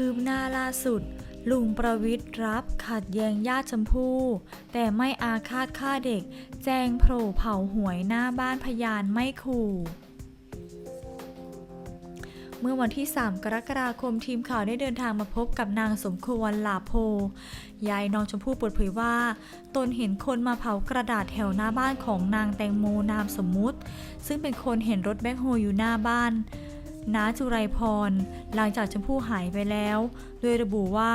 คืบหน้าล่าสุด ลุงประวิทย์รับขัดแย้งญาติชมพู่แต่ไม่อาฆาตฆ่าเด็ก แจงโผล่เผาหวยหน้าบ้านพยานไม่ขู่เมื่อวันที่ 3 กรกฎาคมทีมข่าวได้เดินทางมาพบกับนางสมควรหลาโพ ยายน้องชมพู่เปิดเผยว่า ตนเห็นคนมาเผากระดาษแถวหน้าบ้านของนางแตงโมนามสมมุติ ซึ่งเป็นคนเห็นรถแบ็คโฮอยู่หน้าบ้าน น้าจุไรพร หลังจากชมพู่หายไปแล้ว โดยระบุว่า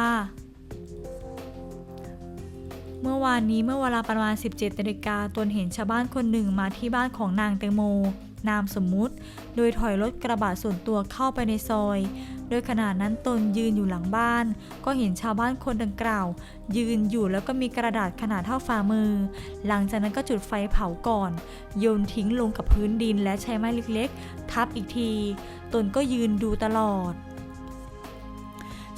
เมื่อวานนี้เมื่อเวลาประมาณ 17นาฬิกาตนเห็นชาวบ้านคนหนึ่งมาที่บ้านของนางแตงโม นามสมมุติ โดยถอยรถกระบะส่วนตัวเข้าไปในซอย โดยขณะนั้นตนยืนอยู่หลังบ้าน ก็เห็นชาวบ้านคนดังกล่าว ยืนอยู่แล้วก็มีกระดาษขนาดเท่าฝ่ามือ หลังจากนั้นก็จุดไฟเผาก่อน โยนทิ้งลงกับพื้นดินและใช้ไม้เล็กๆ ทับอีกที ตนก็ยืนดูตลอด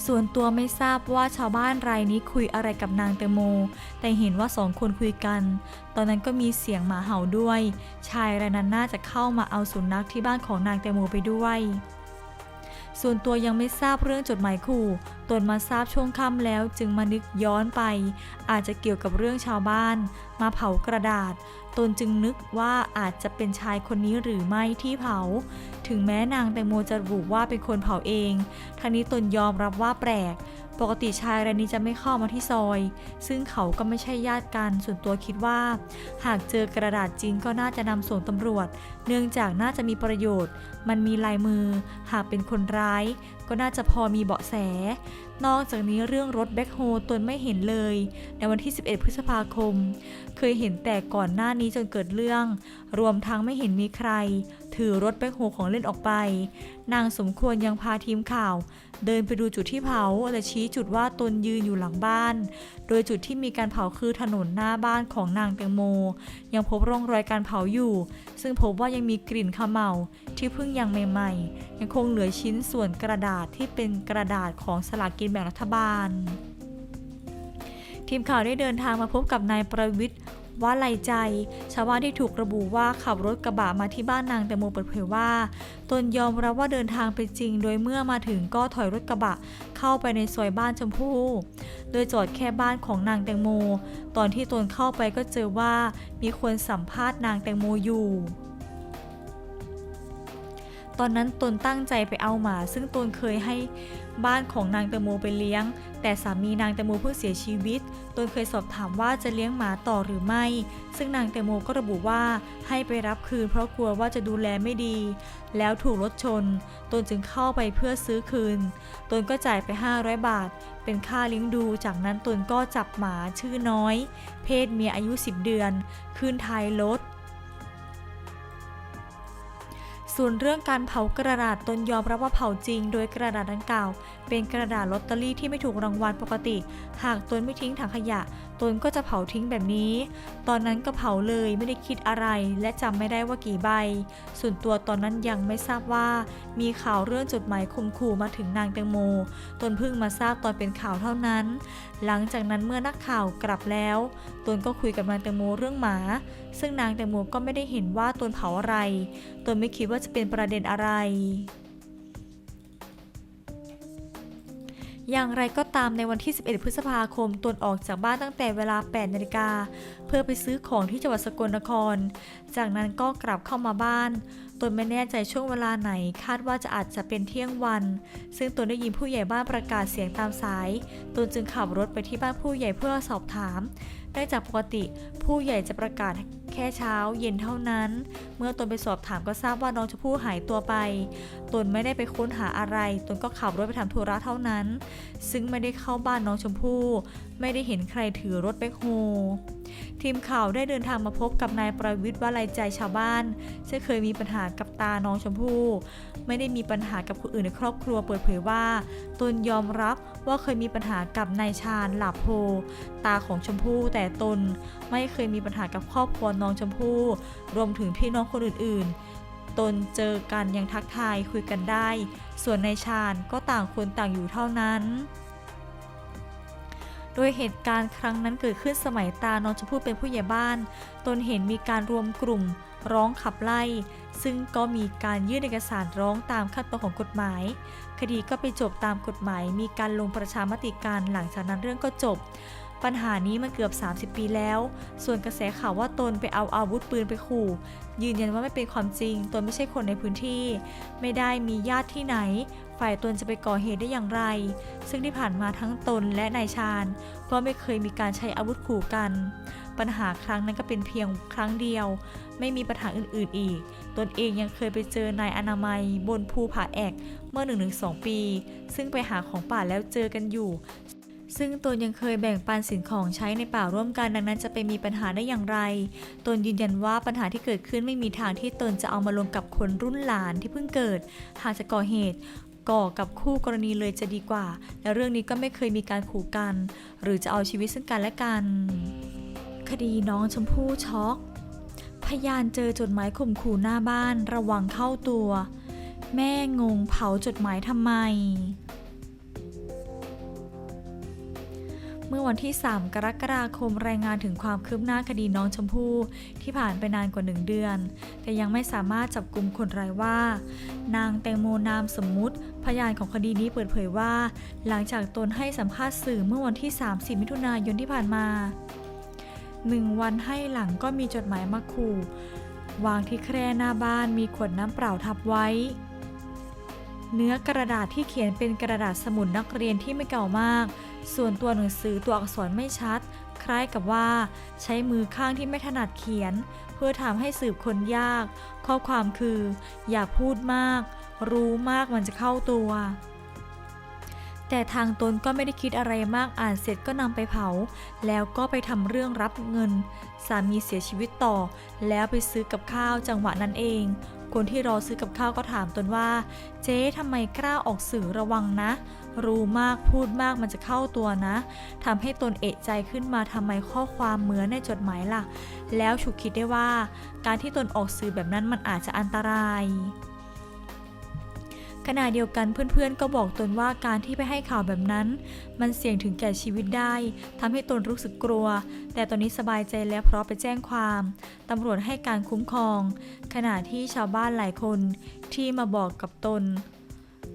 ส่วนตัวไม่ทราบว่าชาวบ้านรายนี้คุยอะไรกับนางเตงโม แต่เห็นว่าสองคนคุยกัน ตอนนั้นก็มีเสียงหมาเห่าด้วย ชายรายนั้นน่าจะเข้ามาเอาสุนัขที่บ้านของนางเตงโมไปด้วย ส่วนตัวยังไม่ทราบเรื่องจดหมายขู่ ตนมาทราบช่วงค่ำแล้วจึงมานึกย้อนไป อาจจะเกี่ยวกับเรื่องชาวบ้าน มาเผากระดาษ ตนจึงนึกว่าอาจจะเป็นชายคนนี้หรือไม่ที่เผา ถึงแม้นางแตงโมจะระบุว่าเป็นคนเผาเองทั้งนี้ตนยอมรับว่าแปลก ปกติชายรายนี้จะไม่เข้ามาที่ซอย ซึ่งเขาก็ไม่ใช่ญาติกัน ส่วนตัวคิดว่า หากเจอกระดาษจริงก็น่าจะนำส่งตำรวจ เนื่องจากน่าจะมีประโยชน์ มันมีลายมือ หากเป็นคนร้าย ก็น่าจะพอมีเบาะแส นอกจากนี้เรื่องรถแบ็คโฮตนไม่เห็นเลย ในวันที่ 11 พฤษภาคม เคยเห็นแต่ก่อนหน้านี้จนเกิดเรื่อง รวมทั้งไม่เห็นมีใคร ถือรถแบ็คโฮของเล่นออกไป นางสมควรยังพาทีมข่าว เดินไปดูจุดที่เผาและชี้จุดว่าตนยืนอยู่หลังบ้าน โดยจุดที่มีการเผาคือถนนหน้าบ้านของนางแตงโม ยังพบร่องรอยการเผาอยู่ ซึ่งพบว่ายังมีกลิ่นขมเหลาที่เพิ่งยังใหม่ๆ ยังคงเหลือชิ้นส่วนกระดาษที่เป็นกระดาษของสลากกินแบ่งรัฐบาล ทีมข่าวได้เดินทางมาพบกับนายประวิทย์ว่าไลใจ ชาวบ้านที่ถูกระบุว่าขับรถกระบะมาที่บ้านนางแตงโมเปิดเผยว่า ตนยอมรับว่าเดินทางไปจริง โดยเมื่อมาถึงก็ถอยรถกระบะเข้าไปในซอยบ้านชมพู่โดยจอดแค่บ้านของนางแตงโม ตอนที่ตนเข้าไปก็เจอว่ามีคนสัมภาษณ์นางแตงโมอยู่ ตอนนั้นตนตั้งใจไปเอาหมา ซึ่งตนเคยให้บ้านของนางแตงโมไปเลี้ยง แต่สามีนางแตงโมเพิ่งเสียชีวิต ตนเคยสอบถามว่าจะเลี้ยงหมาต่อหรือไม่ ซึ่งนางแตงโมก็ระบุว่าให้ไปรับคืนเพราะกลัวว่าจะดูแลไม่ดี แล้วถูกรถชน ตนจึงเข้าไปเพื่อซื้อคืน ตนก็จ่ายไป 500 บาท เป็นค่าเลี้ยงดู จากนั้นตนก็จับหมาชื่อน้อย เพศเมียอายุ 10 เดือนขึ้นท้ายรถ ส่วนเรื่องการเผากระดาษตนยอมรับว่าเผาจริง โดยกระดาษดังกล่าวเป็นกระดาษลอตเตอรี่ที่ไม่ถูกรางวัลปกติ หากตนไม่ทิ้งถังขยะ ตนก็จะเผาทิ้งแบบนี้ ตอนนั้นก็เผาเลยไม่ได้คิดอะไร และจำไม่ได้ว่ากี่ใบ ส่วนตัวตอนนั้นยังไม่ทราบว่า มีข่าวเรื่องจดหมายข่มขู่มาถึงนางแตงโม ตนเพิ่งมาทราบตอนเป็นข่าวเท่านั้น หลังจากนั้นเมื่อนักข่าวกลับแล้ว ตนก็คุยกับนางแตงโมเรื่องหมา ซึ่งนางแตงโมก็ไม่ได้เห็นว่าตนเผาอะไร ตนไม่คิดว่าจะเป็นประเด็นอะไร อย่างไรก็ตามในวันที่ 11 พฤษภาคมตนออกจากบ้านตั้งแต่เวลา 8 นาฬิกา เพื่อไปซื้อของที่จังหวัดสกลนคร จากนั้นก็กลับเข้ามาบ้าน ตนไม่แน่ใจช่วงเวลาไหน คาดว่าจะอาจจะเป็นเที่ยงวัน ซึ่งตนได้ยินผู้ใหญ่บ้านประกาศเสียงตามสาย ตนจึงขับรถไปที่บ้านผู้ใหญ่เพื่อสอบถามเนื่องจากปกติผู้ใหญ่จะประกาศ แค่เช้าเย็นเท่านั้น เมื่อตนไปสอบถามก็ทราบว่าน้องชมพู่หายตัวไป ตนไม่ได้ไปค้นหาอะไร ตนก็ขับรถไปทำธุระเท่านั้น ซึ่งไม่ได้เข้าบ้านน้องชมพู่ไม่ได้เห็นใครถือรถแบ็คโฮทีมข่าวได้เดินทางมาพบกับนายประวิทย์วลัยใจชาวบ้าน ซึ่งเคยมีปัญหากับตาน้องชมพู่ไม่ได้มีปัญหากับคนอื่นในครอบครัวเปิดเผยว่า ตนยอมรับว่าเคยมีปัญหากับนายชาญหลาโพ ตาของชมพู่แต่ตนไม่เคยมีปัญหากับครอบครัวน้องชมพู่รวมถึงพี่น้องคนอื่นๆ ตนเจอกันยังทักทายคุยกันได้ ส่วนนายชาญก็ต่างคนต่างอยู่เท่านั้น โดยเหตุการณ์ครั้งนั้นเกิดขึ้นสมัยตา น้องชมพู่เป็นผู้ใหญ่บ้าน ตนเห็นมีการรวมกลุ่มร้องขับไล่ ซึ่งก็มีการยื่นเอกสารร้องตามขั้นตอนของกฎหมาย คดีก็ไปจบตามกฎหมาย มีการลงประชามติการหลังจากนั้นเรื่องก็จบ ปัญหานี้มันเกือบ 30 ปีแล้ว ส่วนกระแสข่าวว่าตนไปเอาอาวุธปืนไปขู่ ยืนยันว่าไม่เป็นความจริง ตนไม่ใช่คนในพื้นที่ ไม่ได้มีญาติที่ไหน ฝ่ายตนจะไปก่อเหตุได้อย่างไร ซึ่งที่ผ่านมาทั้งตนและนายชาญ ก็ไม่เคยมีการใช้อาวุธขู่กัน ปัญหาครั้งนั้นก็เป็นเพียงครั้งเดียว ไม่มีปัญหาอื่น ๆ อีก ตนเองยังเคยไปเจอนายอนามัย บนภูผาแอกเมื่อ 1-2 ปี ซึ่งไปหาของป่าแล้วเจอกันอยู่ ซึ่งตนยังเคยแบ่งปันสิ่งของใช้ในป่าร่วมกันดังนั้นจะไปมีปัญหาได้อย่างไร ตนยืนยันว่าปัญหาที่เกิดขึ้นไม่มีทางที่ตนจะเอามาลงกับคนรุ่นหลานที่เพิ่งเกิด หากจะก่อเหตุก่อกับคู่กรณีเลยจะดีกว่า และเรื่องนี้ก็ไม่เคยมีการขู่กัน หรือจะเอาชีวิตซึ่งกันและกัน คดีน้องชมพู่ช็อก พยานเจอจดหมายข่มขู่หน้าบ้านระวังเข้าตัว แม่งงเผาจดหมายทำไม เมื่อวันที่ 3 กรกฎาคมรายงานถึงความคืบหน้าคดีน้องชมพู่ที่ผ่านไปนานกว่า 1 เดือน แต่ยังไม่สามารถจับกลุ่มคนร้ายว่า นางแตงโมนามสมมุติ พยานของคดีนี้เปิดเผยว่า หลังจากตนให้สัมภาษณ์สื่อเมื่อวันที่ 30 มิถุนายนที่ผ่านมาหนึ่งวันให้หลังก็มีจดหมายมาขู่วางที่แคร่หน้าบ้านมีขวดน้ำเปล่าทับไว้ เนื้อกระดาษที่เขียนเป็นกระดาษสมุดนักเรียนที่ไม่เก่ามาก ส่วนตัวหนังสือตัวอักษรไม่ชัด คล้ายกับว่า ใช้มือข้างที่ไม่ถนัดเขียน เพื่อทำให้สืบคนยาก ข้อความคือ อย่าพูดมาก รู้มากมันจะเข้าตัว แต่ทางตนก็ไม่ได้คิดอะไรมากอ่านเสร็จก็นำไปเผา แล้วก็ไปทำเรื่องรับเงิน สามีเสียชีวิตต่อ แล้วไปซื้อกับข้าวจังหวะนั้นเอง คนที่รอซื้อกับข้าวก็ถามตนว่า เจ๊ทำไมกล้าออกสื่อระวังนะ รู้มากพูดมากมันจะเข้าตัวนะทำให้ตนเอะใจขึ้นมาทำไมข้อความเหมือนในจดหมายล่ะ แล้วฉุกคิดได้ว่า การที่ตนออกสื่อแบบนั้นมันอาจจะอันตราย ขณะเดียวกันเพื่อนๆ ก็บอกตนว่าการที่ไปให้ข่าวแบบนั้น มันเสี่ยงถึงแก่ชีวิตได้ทำให้ตนรู้สึกกลัว แต่ตอนนี้สบายใจแล้วเพราะไปแจ้งความตำรวจให้การคุ้มครอง ขณะที่ชาวบ้านหลายคนที่มาบอกกับตน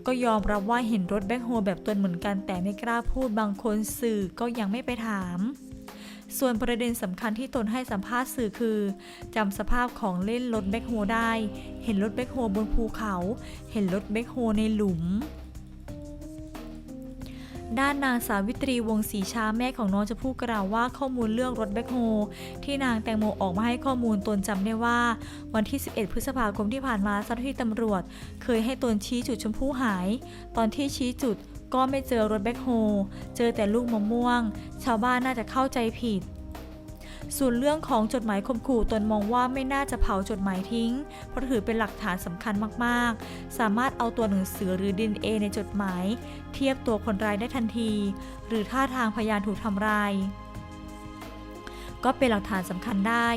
ก็ยอมรับว่าเห็นรถแบ็คโฮแบบตนเหมือนกัน แต่ไม่กล้าพูดบางคนสื่อก็ยังไม่ไปถาม ส่วนประเด็นสำคัญที่ตนให้สัมภาษณ์สื่อคือจำสภาพของเล่นรถแบ็คโฮได้ เห็นรถแบ็คโฮบนภูเขา เห็นรถแบ็คโฮในหลุมด้านนางสาวิตรีวงศรีชาแม่ของน้องชมพู่กล่าวว่าข้อมูลเรื่องรถแบ็คโฮที่นางแตงโมออกมาให้ข้อมูลตนจำได้ว่า วันที่ 11 พฤษภาคมที่ผ่านมาเจ้าหน้าที่ตำรวจ เคยให้ตนชี้จุดชมพู่หาย ตอนที่ชี้จุด ก็ไม่เจอรถแบ็คโฮ เจอแต่ลูกมะม่วง ชาวบ้านน่าจะเข้าใจผิด ส่วนเรื่องของจดหมายข่มขู่ตนมองว่าไม่น่าจะเผาจดหมายทิ้ง เพราะถือเป็นหลักฐานสำคัญมากๆ สามารถเอาตัวหนังสือหรือดินเอในจดหมาย เทียบตัวคนร้ายได้ทันที หรือท่าทางพยานถูกทำลาย ก็เป็นหลักฐานสำคัญได้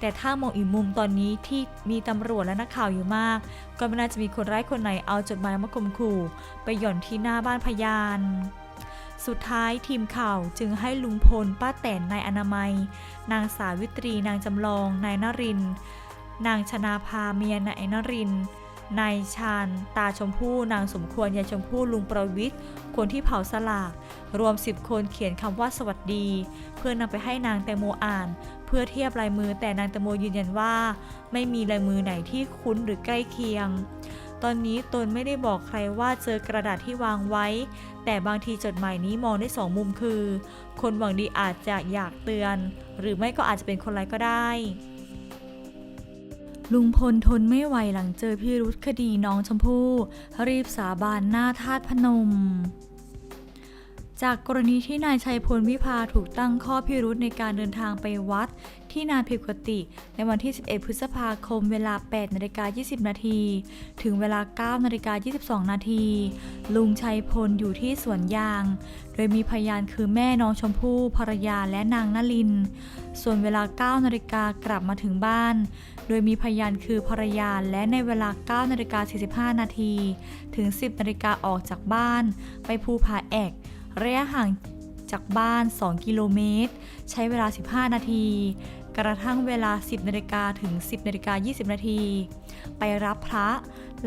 แต่ถ้ามองอีกมุมตอนนี้ที่มีตำรวจและนักข่าวอยู่มาก ก็ไม่น่าจะมีคนร้ายคนไหนเอาจดหมายมาข่มขู่ ไปหย่อนที่หน้าบ้านพยานสุดท้ายทีมข่าวจึงให้ลุงพล ป้าแตนนายอนามัย นางสาวิตรี นางจำลอง นายนริน นางชนาภาเมียนายนริน นายชาญตาชมพู่นางสมควรยายชมพู่ลุงประวิทย์คนที่เผาสลาก รวม 10 คนเขียนคำว่าสวัสดี เพื่อนำไปให้นางแตงโมอ่าน เพื่อเทียบลายมือแต่นางแตงโมยืนยันว่า ไม่มีลายมือไหนที่คุ้นหรือใกล้เคียง ตอนนี้ตนไม่ได้บอกใครว่าเจอกระดาษที่วางไว้ แต่บางทีจดหมายนี้มองได้สองมุมคือ คนหวังดีอาจจะอยากเตือน หรือไม่ก็อาจจะเป็นคนไรก็ได้ ลุงพลทนไม่ไหวหลังเจอพิรุษคดีน้องชมพู่รีบสาบานหน้าธาตุพนม จากกรณีที่นายชัยพลวิภาถูกตั้งข้อพิรุธในการเดินทางไปวัด ที่นานผิดปกติ ในวันที่ 11 พฤษภาคมเวลา 8นาฬิกา20 นาที ถึงเวลา 9นาฬิกา22 นาที ลุงชัยพลอยู่ที่สวนยาง โดยมีพยานคือแม่น้องชมพู่ภรรยาและนางนลิน ส่วนเวลา 9นาฬิกากลับมาถึงบ้าน โดยมีพยานคือภรรยาและในเวลา 9นาฬิกา45 นาที ถึง 10นาฬิกาออกจากบ้าน ไปภูผาแอก ระยะห่างจากบ้าน 2 กิโลเมตร ใช้เวลา 15 นาที กระทั่งเวลา 10นาฬิกาถึง 10นาฬิกา20 นาที ไปรับพระ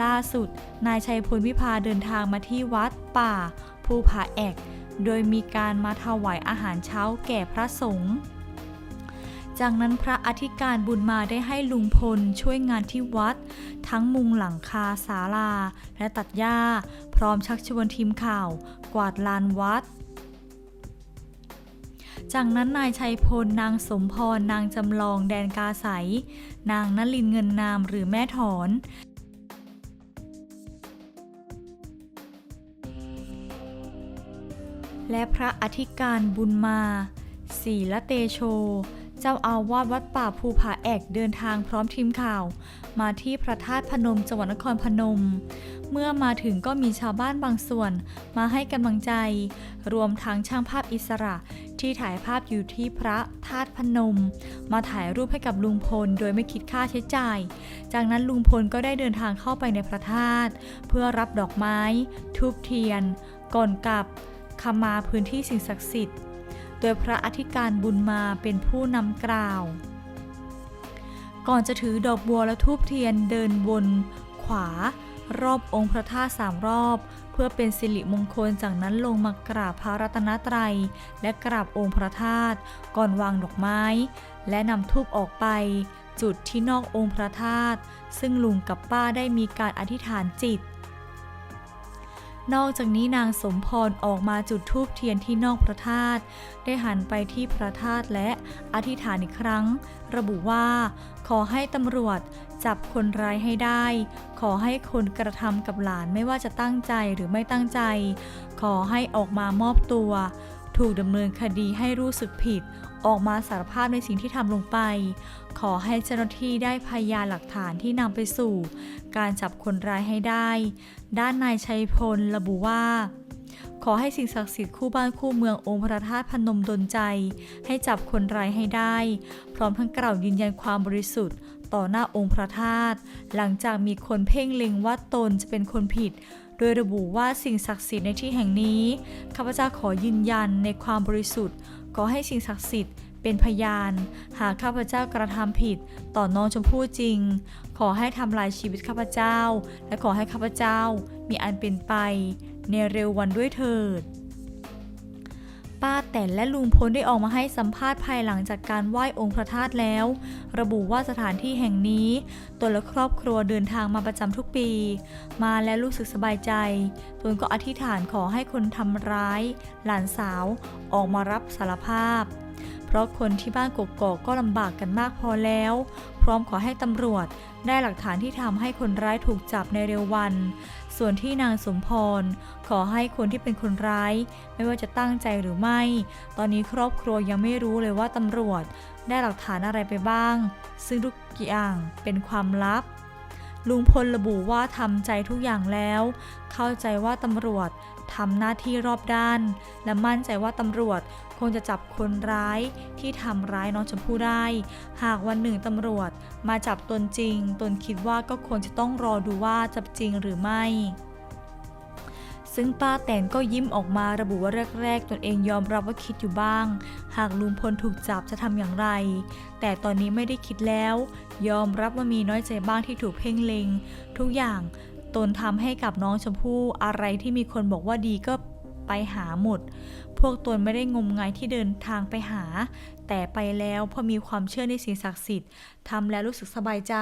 ล่าสุด นายชัยพลวิพาเดินทางมาที่วัดป่า ภูผาแอก โดยมีการมาถวายอาหารเช้าแก่พระสงฆ์จากนั้นพระอธิการบุญมาได้ให้ลุงพลช่วยงานที่วัด ทั้งมุงหลังคาศาลา และตัดหญ้า พร้อมชักชวนทีมข่าว กวาดลานวัด จากนั้นนายชัยพล นางสมพร นางจำลองแดนกาใส นางนลินเงินนามหรือแม่ถอนและพระอธิการบุญมา ศีละเตโช เจ้าอาวาสวัดป่าภูผาแอกเดินทางพร้อมทีมข่าว มาที่พระธาตุพนมจังหวัดนครพนม เมื่อมาถึงก็มีชาวบ้านบางส่วนมาให้กำลังใจ รวมทั้งช่างภาพอิสระที่ถ่ายภาพอยู่ที่พระธาตุพนม มาถ่ายรูปให้กับลุงพล โดยไม่คิดค่าใช้จ่าย จากนั้นลุงพลก็ได้เดินทางเข้าไปในพระธาตุเพื่อรับดอกไม้ ทูบเทียน ก่อนกลับขมาพื้นที่สิ่งศักดิ์สิทธิ์ โดยพระอธิการบุญมาเป็นผู้นำกล่าว ก่อนจะถือดอกบัวและทูบเทียนเดินวนขวา รอบองค์พระธาตุสามรอบ เพื่อเป็นสิริมงคลจากนั้นลงมากราบพระรัตนตรัย และกราบองค์พระธาตุก่อนวางดอกไม้ และนำทูบออกไป จุดที่นอกองค์พระธาตุซึ่งลุงกับป้าได้มีการอธิษฐานจิต นอกจากนี้นางสมพรออกมาจุดธูปเทียนที่นอกพระธาตุได้หันไปที่พระธาตุและอธิษฐานอีกครั้ง ระบุว่า ขอให้ตำรวจ จับคนร้ายให้ได้ ขอให้คนกระทำกับหลานไม่ว่าจะตั้งใจหรือไม่ตั้งใจ ขอให้ออกมามอบตัว ถูกดำเนินคดีให้รู้สึกผิด ออกมาสารภาพในสิ่งที่ทำลงไป ขอให้เจ้าหน้าที่ได้พยานหลักฐานที่นำไปสู่ การจับคนร้ายให้ได้ ด้านนายชัยพลระบุว่าขอให้สิ่งศักดิ์สิทธิ์คู่บ้านคู่เมืององค์พระธาตุพนมดลใจ ให้จับคนร้ายให้ได้ พร้อมทั้งกล่าวยืนยันความบริสุทธิ์ ต่อหน้าองค์พระธาตุหลังจากมีคนเพ่งเล็งว่าตนจะเป็นคนผิด โดยระบุว่าสิ่งศักดิ์สิทธิ์ในที่แห่งนี้ข้าพเจ้าขอยืนยันในความบริสุทธิ์ ขอให้สิ่งศักดิ์สิทธิ์เป็นพยาน หากข้าพเจ้ากระทำผิดต่อน้องชมพู่จริง ขอให้ทำลายชีวิตข้าพเจ้า และขอให้ข้าพเจ้ามีอันเป็นไป ในเร็ววันด้วยเถิด ป้าแตนและลุงพลได้ออกมาให้สัมภาษณ์ภายหลังจากการไหว้องค์พระธาตุแล้ว ระบุว่าสถานที่แห่งนี้ตนและครอบครัวเดินทางมาประจำทุกปี มาแล้วรู้สึกสบายใจตนก็อธิษฐานขอให้คนทำร้าย หลานสาวออกมารับสารภาพ เพราะคนที่บ้านกกอกก็ลำบากกันมากพอแล้ว พร้อมขอให้ตำรวจได้หลักฐานที่ทำให้คนร้ายถูกจับในเร็ววัน ส่วนที่นางสมพร ขอให้คนที่เป็นคนร้าย ไม่ว่าจะตั้งใจหรือไม่ ตอนนี้ครอบครัวยังไม่รู้เลยว่าตำรวจได้หลักฐานอะไรไปบ้าง ซึ่งทุกอย่างเป็นความลับ ลุงพลระบุว่าทำใจทุกอย่างแล้ว เข้าใจว่าตำรวจ ทำหน้าที่รอบด้าน และมั่นใจว่าตำรวจคงจะจับคนร้ายที่ทำร้ายน้องชมพู่ได้ หากวันหนึ่งตำรวจมาจับตนจริง ตนคิดว่าก็ควรจะต้องรอดูว่าจับจริงหรือไม่ซึ่งป้าแตนก็ยิ้มออกมาระบุว่าแรกๆ ตนเองยอมรับว่าคิดอยู่บ้าง หากลุงพลถูกจับจะทำอย่างไร แต่ตอนนี้ไม่ได้คิดแล้ว ยอมรับว่ามีน้อยใจบ้างที่ถูกเพ่งเล็ง ทุกอย่าง ตนทำให้กับน้องชมพู่อะไรที่มีคนบอกว่าดีก็ไปหาหมด พวกตนไม่ได้งมงายที่เดินทางไปหา แต่ไปแล้วพอมีความเชื่อในสิ่งศักดิ์สิทธิ์ทำแล้วรู้สึกสบายใจ